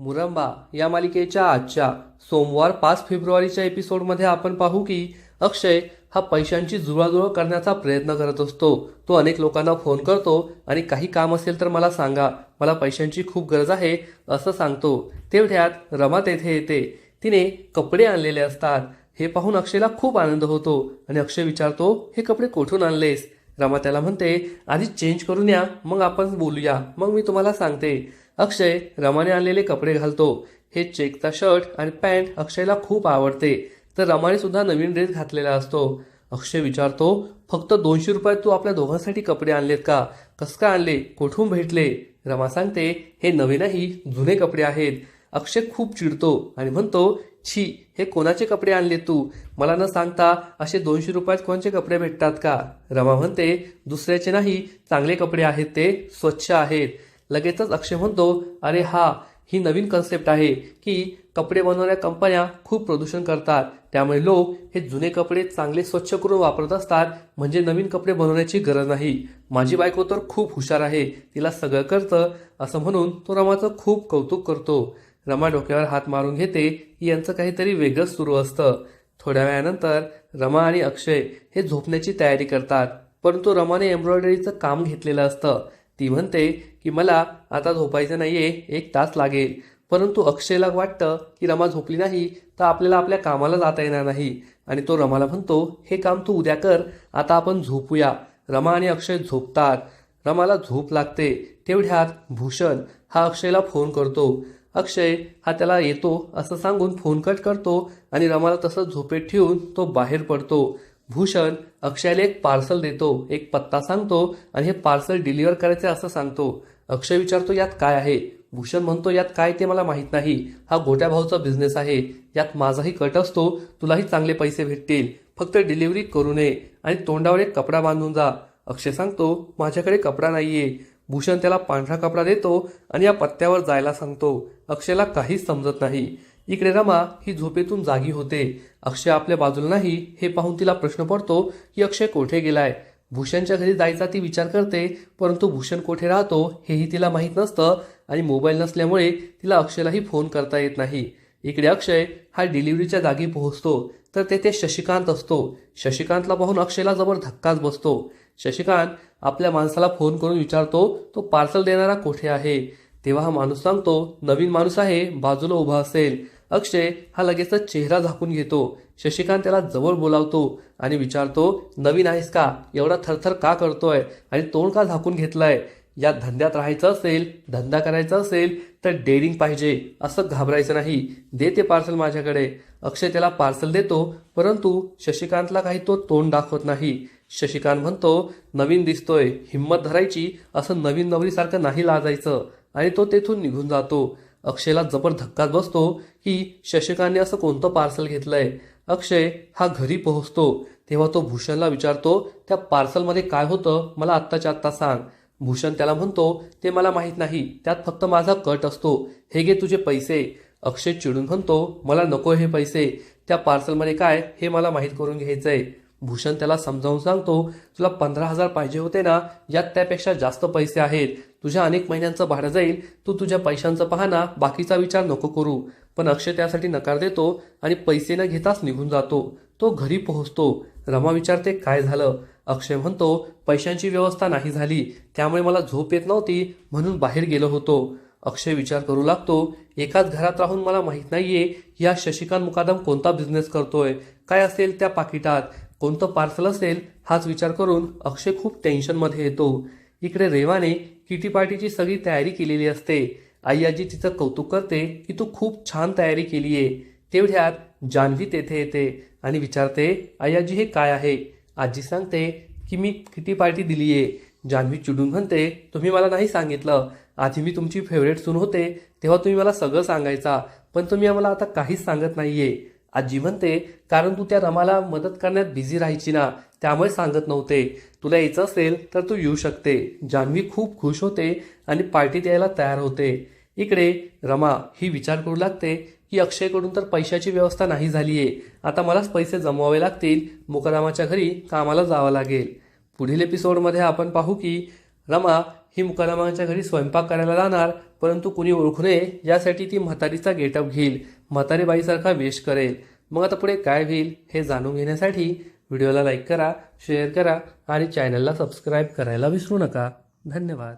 मुरंबा या मालिकेच्या आजच्या सोमवार पाच फेब्रुवारीच्या एपिसोडमध्ये आपण पाहू की अक्षय हा पैशांची जुळवाजुळव करण्याचा प्रयत्न करत असतो. तो अनेक लोकांना फोन करतो आणि काही काम असेल तर मला सांगा मला पैशांची खूप गरज आहे असं सांगतो. तेवढ्यात रमा तेथे येते. तिने कपडे आणलेले असतात. हे पाहून अक्षयला खूप आनंद होतो आणि अक्षय विचारतो हे कपडे कुठून आणलेस? रमा त्याला म्हणते आधी चेंज करून या मग आपण बोलूया मग मी तुम्हाला सांगते. अक्षय रमाने आणलेले कपडे घालतो. हे चेकचा शर्ट आणि पॅन्ट अक्षयला खूप आवडते. तर रमाने सुद्धा नवीन ड्रेस घातलेला असतो. अक्षय विचारतो फक्त दोनशे रुपयात तू आपल्या दोघांसाठी कपडे आणलेत का? कसं का आणले? कुठून भेटले? रमा सांगते हे नवे नाही जुने कपडे आहेत. अक्षय खूप चिडतो आणि म्हणतो छी हे कोणाचे कपडे आणले तू? मला न सांगता असे दोनशे रुपयात कोणचे कपडे भेटतात का? रमा म्हणते दुसऱ्याचे नाही चांगले कपडे आहेत ते स्वच्छ आहेत. लगेचच अक्षय म्हणतो अरे हा ही नवीन कन्सेप्ट आहे की कपडे बनवणाऱ्या कंपन्या खूप प्रदूषण करतात. त्यामुळे लोक हे जुने कपडे चांगले स्वच्छ करून वापरत असतात. म्हणजे नवीन कपडे बनवण्याची गरज नाही. माझी बायको तर खूप हुशार आहे. तिला सगळं करतं. असं म्हणून तो रमाचं खूप कौतुक करतो. रमा डोक्यावर हात मारून घेते. यांचं काहीतरी वेगळंच सुरू असतं. थोड्या वेळानंतर रमा आणि अक्षय हे झोपण्याची तयारी करतात. परंतु रमाने एम्ब्रॉयडरीचं काम घेतलेलं असतं. ती म्हणते की मला आता झोपायचं नाही आहे एक तास लागेल. परंतु अक्षयला वाटतं की रमा झोपली नाही तर आपल्याला आपल्या कामाला जाता येणार नाही. आणि तो रमाला म्हणतो हे काम तू उद्या कर आता आपण झोपूया. रमा आणि अक्षय झोपतात. रमाला झोप लागते. तेवढ्यात भूषण हा अक्षयला फोन करतो. अक्षय हा त्याला येतो असं सांगून फोन कट करतो आणि रमाला तसंच झोपेत ठेवून तो बाहेर पडतो. भूषण अक्षयला एक पार्सल देतो एक पत्ता सांगतो आणि हे पार्सल डिलिव्हर करायचे असं सांगतो. अक्षय विचारतो यात काय आहे? भूषण म्हणतो यात काय ते मला माहीत नाही. हा गोट्या भाऊचा बिझनेस आहे. यात माझाही कट असतो. तुलाही चांगले पैसे भेटतील. फक्त डिलिव्हरी करू नये आणि तोंडावर एक कपडा बांधून जा. अक्षय सांगतो माझ्याकडे कपडा नाहीये. भूषण त्याला पांढरा कपडा देतो आणि या पत्त्यावर जायला सांगतो. अक्षयला काहीच समजत नाही. इकडे रमा ही झोपेतून जागी होते. अक्षय आपल्या बाजूला नाही हे पाहून तिला प्रश्न पडतो की अक्षय कोठे गेलाय? भूषणच्या घरी जायचा ती विचार करते परंतु भूषण कोठे राहतो हेही तिला माहीत नसतं आणि मोबाईल नसल्यामुळे तिला अक्षयलाही फोन करता येत नाही. इकडे अक्षय हा डिलिव्हरीच्या जागी पोहोचतो तर तेथे शशिकांत असतो. शशिकांतला पाहून अक्षयला जबर धक्काच बसतो. शशिकांत आपल्या माणसाला फोन करून विचारतो तो पार्सल देणारा कोठे आहे? तेव्हा हा माणूस सांगतो नवीन माणूस आहे बाजूला उभा असेल. अक्षय हा लगेचच चेहरा झाकून घेतो. शशिकांत त्याला जवळ बोलावतो आणि विचारतो नवीन आहेस का? एवढा थरथर का करतोय? आणि तोंड का झाकून घेतलंय? या धंद्यात राहायचं असेल धंदा करायचा असेल तर डेअरिंग पाहिजे. असं घाबरायचं नाही. दे ते पार्सल माझ्याकडे. अक्षय त्याला पार्सल देतो परंतु शशिकांतला काही तो तोंड दाखवत नाही. शशिकांत म्हणतो नवीन दिसतोय. हिंमत धरायची असं नवीन नवरीसारखं नाही लाजायचं. आणि तो तेथून निघून जातो. अक्षयला जबर धक्काच बसतो की शशिकांतने असं कोणतं पार्सल घेतलंय. अक्षय हा घरी पोहोचतो. तेव्हा तो भूषणला विचारतो त्या पार्सलमध्ये काय होतं? मला आत्ताच्या आत्ता सांग. भूषण त्याला म्हणतो ते मला माहीत नाही. त्यात फक्त माझा कट असतो. हे घे तुझे पैसे. अक्षय चिडून म्हणतो मला नको हे पैसे. त्या पार्सलमध्ये काय? हे मला माहीत करून घ्यायचंय. भूषण त्याला समजावून सांगतो तुला पंधरा हजार पाहिजे होते ना? यात त्यापेक्षा जास्त पैसे आहेत. तुझ्या अनेक महिन्यांचं भाडं जाईल तू तुझ्या पैशांचं पाहना बाकीचा विचार नको करू. पण अक्षय त्यासाठी नकार देतो आणि पैसे न घेताच निघून जातो. तो घरी पोहोचतो. रमा विचारते काय झालं? अक्षय म्हणतो पैशांची व्यवस्था नाही झाली. त्यामुळे मला झोप येत नव्हती म्हणून बाहेर गेलो होतो. अक्षय विचार करू लागतो एकाच घरात राहून मला माहीत नाहीये या शशिकांत मुकादम कोणता बिझनेस करतोय? काय असेल त्या पाकिटात? कोणतं पार्सल असेल? हाच विचार करून अक्षय खूप टेन्शनमध्ये येतो. इकडे रेवाने किटी पार्टीची सगळी तयारी केलेली असते. आई तिचं कौतुक करते की तू खूप छान तयारी केली आहे. तेवढ्यात जान्हवी तेथे येते आणि विचारते आई हे काय आहे? आजी सांगते की मी किटी पार्टी दिली आहे. जान्हवी चिडून म्हणते तुम्ही मला नाही सांगितलं. आधी मी तुमची फेवरेट सून होते तेव्हा तुम्ही मला सगळं सांगायचा. पण तुम्ही आम्हाला आता काहीच सांगत नाहीये. आज जी म्हणते कारण तू त्या रमाला मदत करण्यात बिझी राहायची ना त्यामुळे सांगत नव्हते. तुला यायचं असेल तर तू येऊ शकते. जान्हवी खूप खुश होते आणि पार्टी द्यायला तयार होते. इकडे रमा ही विचार करू लागते की अक्षयकडून तर पैशाची व्यवस्था नाही झाली आहे आता मलाच पैसे जमवावे लागतील. मुकरामाच्या घरी कामाला जावं लागेल. पुढील एपिसोडमध्ये आपण पाहू की रमा ही मुकरामाच्या घरी स्वयंपाक करायला जाणार परंतु कुणी ओळखू नये यासाठी ती म्हातारीचा गेटअप घेईल. म्हातारी बाईसारखा वेश करेल. मग आता पुढे काय होईल हे जाणून घेण्यासाठी व्हिडिओला लाईक करा शेअर करा आणि चॅनलला सबस्क्राईब करायला विसरू नका. धन्यवाद.